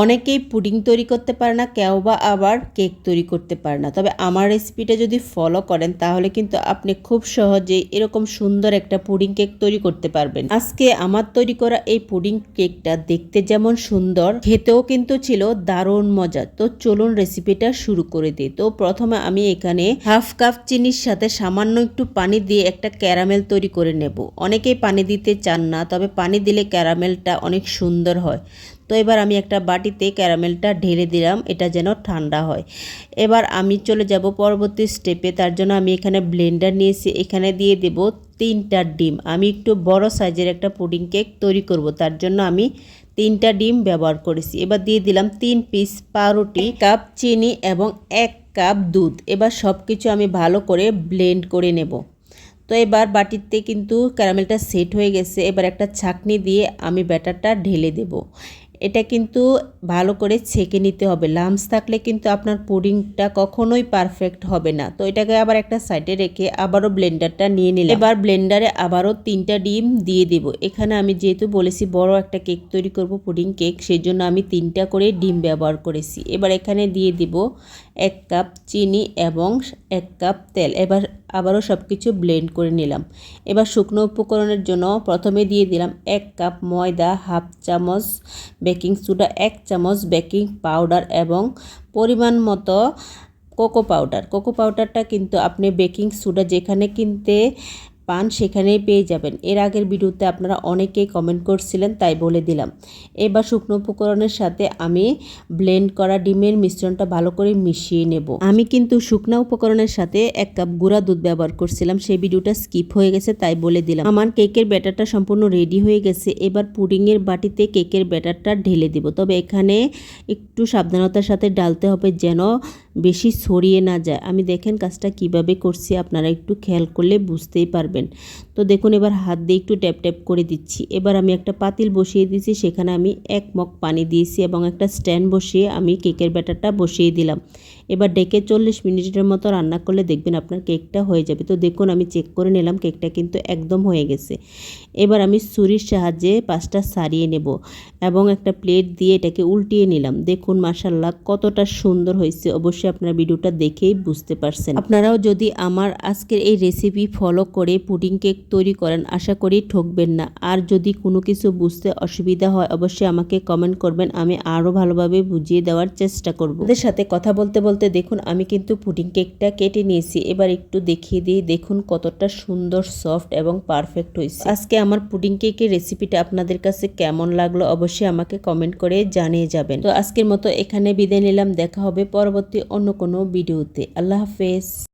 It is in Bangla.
অনেকেই পুডিং তৈরি করতে পারে না, কেউ বা আবার কেক তৈরি করতে পারে না। তবে আমার রেসিপিটা যদি ফলো করেন, তাহলে কিন্তু আপনি খুব সহজেই এরকম সুন্দর একটা পুডিং কেক তৈরি করতে পারবেন। আজকে আমার তৈরি করা এই পুডিং কেকটা দেখতে যেমন সুন্দর, খেতেও কিন্তু ছিল দারুণ মজা। তো চলুন রেসিপিটা শুরু করে দিই। তো প্রথমে আমি এখানে হাফ কাপ চিনির সাথে সামান্য একটু পানি দিয়ে একটা ক্যারামেল তৈরি করে নেব। অনেকেই পানি দিতে চান না, তবে পানি দিলে ক্যারামেলটা অনেক সুন্দর হয়। তো এবার আমি একটা বাটিতে ক্যারামেলটা ঢেলে দিলাম, এটা যেন ঠান্ডা হয়। এবার আমি চলে যাব পরবর্তী স্টেপে তার জন্য আমি এখানে ব্লেন্ডার নিয়েছি, এখানে দিয়ে দেব তিনটা ডিম। আমি একটু বড় সাইজের একটা পুডিং কেক তৈরি করব, তার জন্য আমি তিনটা ডিম ব্যবহার করেছি। এবার দিয়ে দিলাম তিন পিস পাউরুটি কাপ চিনি এবং এক কাপ দুধ। এবার সব কিছু আমি ভালো করে ব্লেন্ড করে নেব। তো এবার বাটিতে কিন্তু ক্যারামেলটা সেট হয়ে গেছে, এবার একটা ছাকনি দিয়ে আমি ব্যাটারটা ঢেলে দেব। এটা কিন্তু ভালো করে ছেঁকে নিতে হবে। লামস থাকলে কিন্তু আপনার পুডিংটা কখনোই পারফেক্ট হবে না। তো এটাকে আবার একটা সাইডে রেখে আবারও ব্লেন্ডারটা নিয়ে নিলাম। এবার ব্লেন্ডারে আবারও তিনটা ডিম দিয়ে দেব। এখানে আমি যেহেতু বলেছি বড় একটা কেক তৈরি করব পুডিং কেক সেই জন্য আমি তিনটা করে ডিম ব্যবহার করেছি। এবার এখানে দিয়ে দিব এক কাপ চিনি এবং এক কাপ তেল। এবার আবারও সব কিছু ব্লেন্ড করে নিলাম। এবার শুকনো উপকরণের জন্য প্রথমে দিয়ে দিলাম এক কাপ ময়দা হাফ চামচ বেকিং সোডা এক চামচ বেকিং পাউডার এবং পরিমাণ মতো কোকো পাউডার। কোকো পাউডারটা কিন্তু আপনি বেকিং সোডা যেখানে কিনতে পান সেখানেই পেয়ে যাবেন। এর আগের ভিডিওতে আপনারা অনেকেই কমেন্ট করছিলেন, তাই বলে দিলাম। এবার শুকনো উপকরণের সাথে আমি ব্লেন্ড করা ডিমের মিশ্রণটা ভালো করে মিশিয়ে নেব। আমি কিন্তু শুকনা উপকরণের সাথে এক কাপ গুঁড়া দুধ ব্যবহার করছিলাম, সেই ভিডিওটা স্কিপ হয়ে গেছে, তাই বলে দিলাম। আমার কেকের ব্যাটারটা সম্পূর্ণ রেডি হয়ে গেছে। এবার পুডিংয়ের বাটিতে কেকের ব্যাটারটা ঢেলে দিব। তবে এখানে একটু সাবধানতার সাথে ডালতে হবে যেন বেশি ছড়িয়ে না যায়। আমি দেখেন কাজটা কীভাবে করছি, আপনারা একটু খেয়াল করলে বুঝতেই পারবেন। তো দেখুন, এবার হাত দিয়ে একটু ট্যাপ ট্যাপ করে দিচ্ছি। এবার আমি একটা পাতিল বসিয়ে দিয়েছি, সেখানে আমি এক মগ পানি দিয়েছি এবং একটা স্ট্যান্ড বসিয়ে আমি কেকের ব্যাটারটা বসিয়ে দিলাম। এবার ডেকে চল্লিশ মিনিটের মতো রান্না করলে দেখবেন আপনার কেকটা হয়ে যাবে। তো দেখুন, আমি চেক করে নিলাম, কেকটা কিন্তু একদম হয়ে গেছে। এবার আমি ছুরির সাহায্যে পাঁচটা সারিয়ে নেব এবং একটা প্লেট দিয়ে এটাকে উল্টিয়ে নিলাম। দেখুন মাসাল্লাহ কতটা সুন্দর হয়েছে। অবশ্যই আপনারা ভিডিওটা দেখেই বুঝতে পারছেন। আপনারাও যদি আমার আজকের এই রেসিপি ফলো করে পুডিং কেক তৈরি করেন, আশা করি ঠকবেন না। আর যদি কোনো কিছু বুঝতে অসুবিধা হয়, অবশ্যই আমাকে কমেন্ট করবেন। আমি আরও ভালোভাবে বুঝিয়ে দেওয়ার চেষ্টা করব। ওদের সাথে কথা বলতে বলতে দেখুন, আমি কিন্তু পুডিং কেকটা কেটে নিয়েছি। এবার একটু দেখিয়ে দিই, দেখুন কতটা সুন্দর, সফট এবং পারফেক্ট হয়েছে। আজকে আমার পুডিং কেকের রেসিপিটা আপনাদের কাছে কেমন লাগল অবশ্যই আমাকে কমেন্ট করে জানিয়ে যাবেন। তো আজকের মতো এখানে বিদায় নিলাম, দেখা হবে পরবর্তী অন্য কোনো ভিডিওতে। আল্লাহ হাফেজ।